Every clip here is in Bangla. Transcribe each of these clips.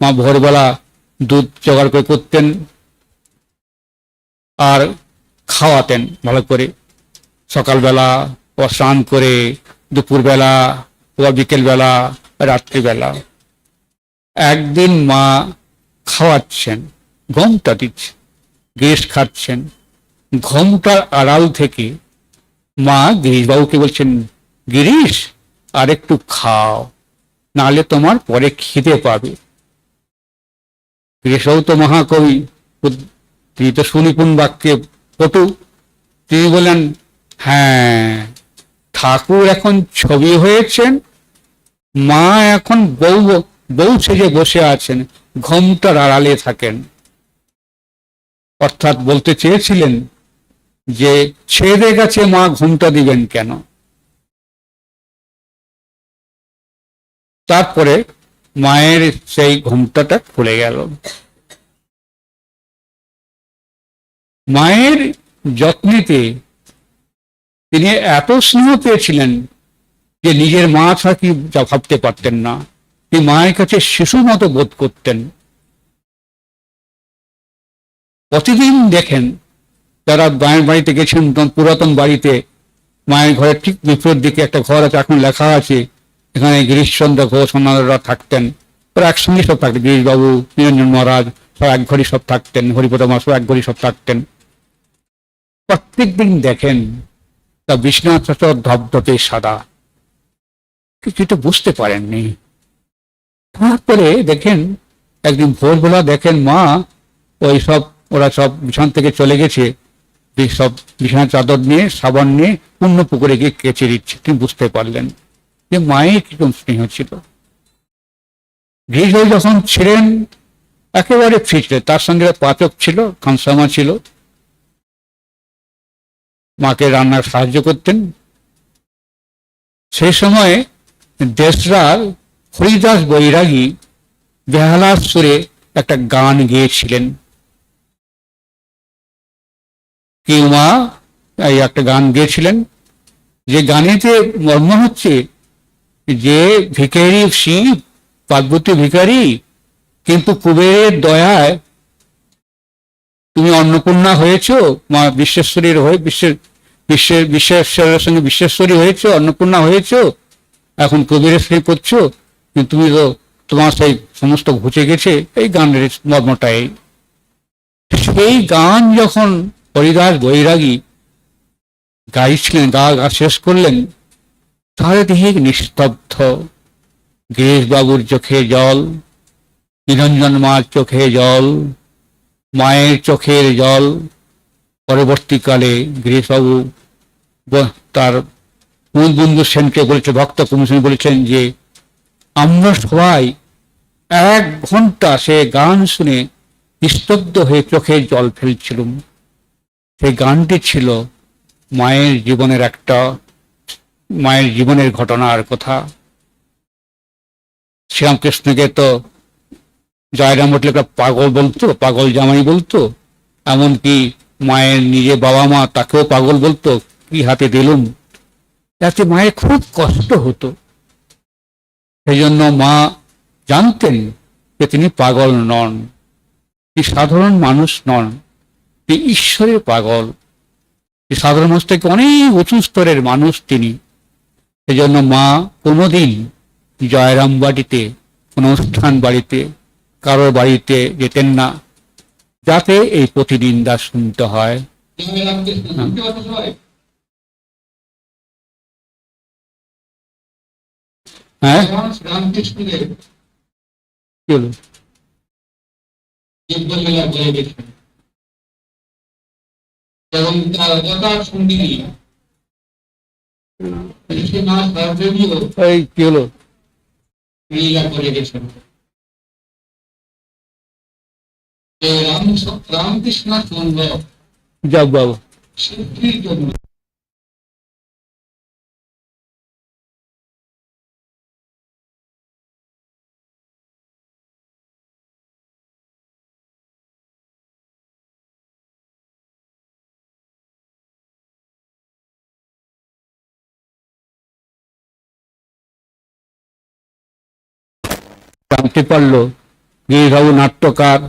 মা ভোরবেলা দুধ জোগাড় করে করতেন আর খাওয়াতেন ভালো করে। সকালবেলা ও স্নান করে দুপুরবেলা ও বিকেলবেলা, রাত্রিবেলা। একদিন মা খাওয়াচ্ছেন গমটা দিচ্ছেন গ্যাস খাচ্ছেন। ঘমটার আড়াল থেকে মা গিরিশবাবুকে বলছেন, গিরিশ আর একটু খাও নালে তোমার পরে খিদে পাবে। গিরিশবাবু তো মহাকবি। তিনি তো সুনিপুণ বাক্যে পটু। তিনি বলেন হ্যাঁ ঠাকুর এখন ছবি হয়েছেন। মা এখন বউ বউ সেজে বসে আছেন, ঘমটার আড়ালে থাকেন। অর্থাৎ বলতে চেয়েছিলেন যে, ছেড়ে গেছে মা, ঘুমটা দিবেন কেন? তারপরে মায়ের সেই ঘুমটাটা খুলে গেল। মায়ের যত্নেতে তিনি এত স্নেহ পেয়েছিলেন যে নিজের মা ছাড়া কি যা ভাবতে পারতেন না তিনি মায়ের কাছে শিশু মতো বোধ করতেন। প্রতিদিন দেখেন যারা মায়ের বাড়িতে গেছেন, পুরাতন বাড়িতে, মায়ের ঘরের ঠিক বিপরীত দিকে একটা ঘর আছে, এখন লেখা আছে এখানে গিরিশচন্দ্র ঘোষ ওনারা থাকতেন। ওরা একসঙ্গে সব থাকতেন, গিরিশবাবু, নিরঞ্জন মহারাজ, সব এক ঘরই সব থাকতেন হরিপদ মাসও এক ঘরই সব থাকতেন। প্রত্যেক দিন দেখেন, তা বিশ্বনাথ ধবধবে সাদা। কিছুটা বুঝতে পারেননি। তারপরে দেখেন, একদিন ভোরবেলা দেখেন মা, ওই সব, ওরা সব বিছান থেকে চলে গেছে। সব বিছানা চাদর নিয়ে, সাবান নিয়ে, পূর্ণ পুকুরে গিয়ে কেচে দিচ্ছে। তিনি বুঝতে পারলেন? যে মায়ের কীরকম স্নেহ ছিল? গৃহ যখন ছিলেন, একেবারে ফ্রি তার সঙ্গে পাচক ছিল, খানসামা ছিল। মাকে রান্নার সাহায্য করতেন। সেই সময় দেশরার হরিদাস বৈরাগী বেহালার সুরে একটা গান গেয়েছিলেন। কি মা এই একটা গান গেয়েছিলেন। যে গানেতে মর্ম হচ্ছে যে ভিখারি শিব, পার্বতী ভিকারি কিন্তু কুবেরের দয়ায় তুমি অন্নপূর্ণা হয়েছো, মা বিশ্বেশ্বরীর হয়ে বিশ্বের বিশ্বের বিশ্বেশ্বরের সঙ্গে বিশ্বেশ্বরী হয়েছো, অন্নপূর্ণা হয়েছো, এখন কবিরের সেই করছ কিন্তু তুমি তো তোমার সেই সমস্ত ঘুচে গেছে, এই গানের মর্মটা এই সেই গান যখন হরিদাস বৈরাগী গাইছিলেন গা শেষ করলেন দেখি নিস্তব্ধ। গিরিশবাবুর চোখে জল, নিরঞ্জন মার চোখে জল, মায়ের চোখের জল। পরবর্তীকালে গিরিশবাবু তার মূল বন্ধু সেনকে বলেছে, ভক্ত কমিশন বলেছেন যে, আমরা সবাই এক ঘণ্টা সে গান শুনে নিস্তব্ধ হয়ে চোখে জল ফেলছিলাম। সেই গানটি ছিল মায়ের জীবনের একটা মায়ের জীবনের ঘটনার কথা। শ্রীরামকৃষ্ণকে তো জয়রাম উঠলে পাগল বলতো, পাগল জামাই বলতো, এমনকি মায়ের নিজে বাবা মা তাকেও পাগল বলতো, কি হাতে দিলুম? যাতে মায়ের খুব কষ্ট হতো। সেই জন্য মা জানতেন যে তিনি পাগল নন তিনি সাধারণ মানুষ নন তিনি ঈশ্বরের পাগল। সাধারণ মানুষ থেকে অনেক উঁচু স্তরের মানুষ তিনি। সেই জন্য মা কোনোদিন জয়রাম বাড়িতে অনুষ্ঠান বাড়িতে, কারোর বাড়িতে যেতেন না, যাতে এই প্রতিনিন্দা শুনতে হয়। হ্যাঁ? এই কি হলো? রামকৃষ্ণ যাক বাবু। সিদ্ধির জন্য? জানতে পারল গিরিবাবু নাট্যকার,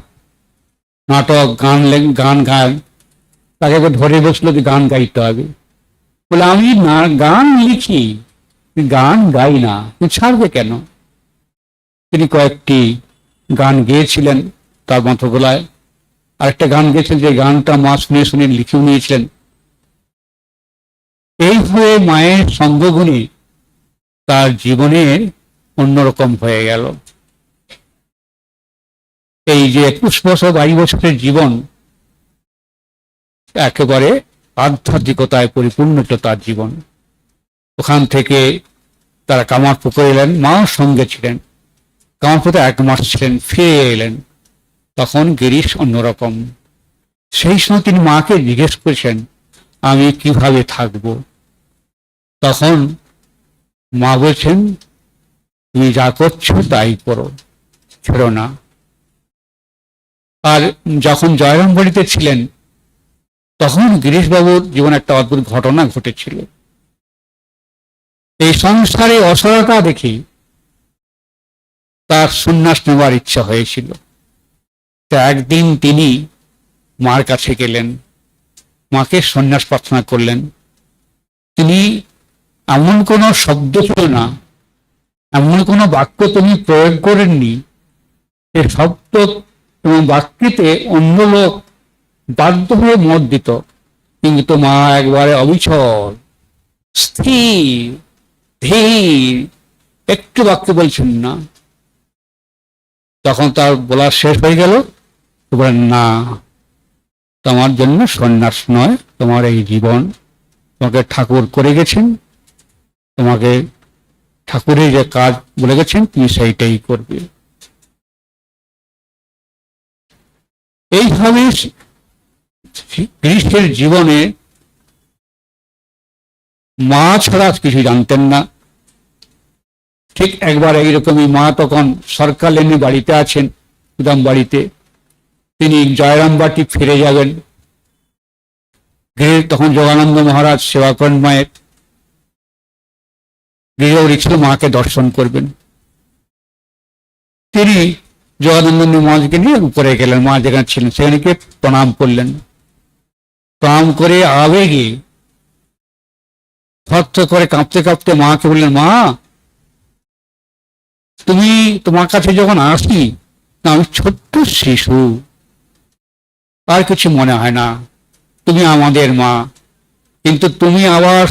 নাটক, গান লেখ- গান তাকে ধরে বসল যে গান গাইতে হবে। বলে, আমি না, গান লিখি গান গাই না। ছাড়বে কেন? তিনি কয়েকটি গান গেয়েছিলেন তার মতো গলায় আরেকটা গান গেয়েছেন যে গানটা মা শুনে শুনে লিখেও নিয়েছিলেন। এইভাবে মায়ের সঙ্গগুণে তার জীবনে অন্যরকম হয়ে গেল। এই যে একুশ বছর বাইশ বছরের জীবন একেবারে আধ্যাত্মিকতায় পরিপূর্ণ ছিল তার জীবন। ওখান থেকে তারা কামারপুকুর এলেন মাও সঙ্গে ছিলেন। কামারপুকুরে এক মাস ছিলেন, ফিরে এলেন। তখন গিরিশ অন্যরকম। সেই সময় তিনি মাকে জিজ্ঞেস করেছেন, আমি কীভাবে থাকব? তখন মা বলছেন, তুমি যা করছ তাই করো, ছেড়ো না। আর যখন জয়রাম বাড়িতে ছিলেন, তখন গিরিশবাবুর জীবনে একটা অদ্ভুত ঘটনা ঘটেছিল। এই সংসারে অসরতা দেখি তার সন্ন্যাস নেওয়ার ইচ্ছা হয়েছিল। তা একদিন তিনি মার কাছে গেলেন, মাকে সন্ন্যাস প্রার্থনা করলেন। তিনি, এমন কোনো শব্দ ছিল না, এমন কোনো বাক্য তিনি প্রয়োগ করেননি যে শব্দ এবং বাক্যতে অন্য লোক বাধ্য হয়ে মত দিত। কিন্তু মা একবারে অবিচল, স্থির, ধীর। একটু বাক্য বলছেন না। তখন তার বলা শেষ হয়ে গেল। তো বলেন না, তোমার জন্য সন্ন্যাস নয়, তোমার এই জীবন। তোমাকে ঠাকুর করে গেছেন। তোমাকে ঠাকুরের যে কাজ বলে গেছেন, তুমি সেইটাই করবে। এইভাবে গ্রীষ্মের জীবনে মা ছাড়া কিছু জানতেন না। ঠিক একবার এইরকমই মা তখন সরকার লেনে বাড়িতে আছেন সুদাম বাড়িতে। তিনি জয়রাম বাটি ফিরে যাবেন। গৃহে তখন যোগানন্দ মহারাজ সেবা করেন মায়ের। গৃহ মাকে দর্শন করবেন। তিনি যোগানন্দ মহারাজকে নিয়ে উপরে গেলেন। মা যেখানে ছিলেন। সেখানে গিয়ে প্রণাম করলেন। প্রণাম করে আবেগে থর করে কাঁপতে কাঁপতে মাকে বললেন, মা, তুমি তোমার কাছে যখন আসি, না, আমি ছোট্ট শিশু। আর কিছু মনে হয় না। তুমি আমাদের মা। কিন্তু তুমি আবার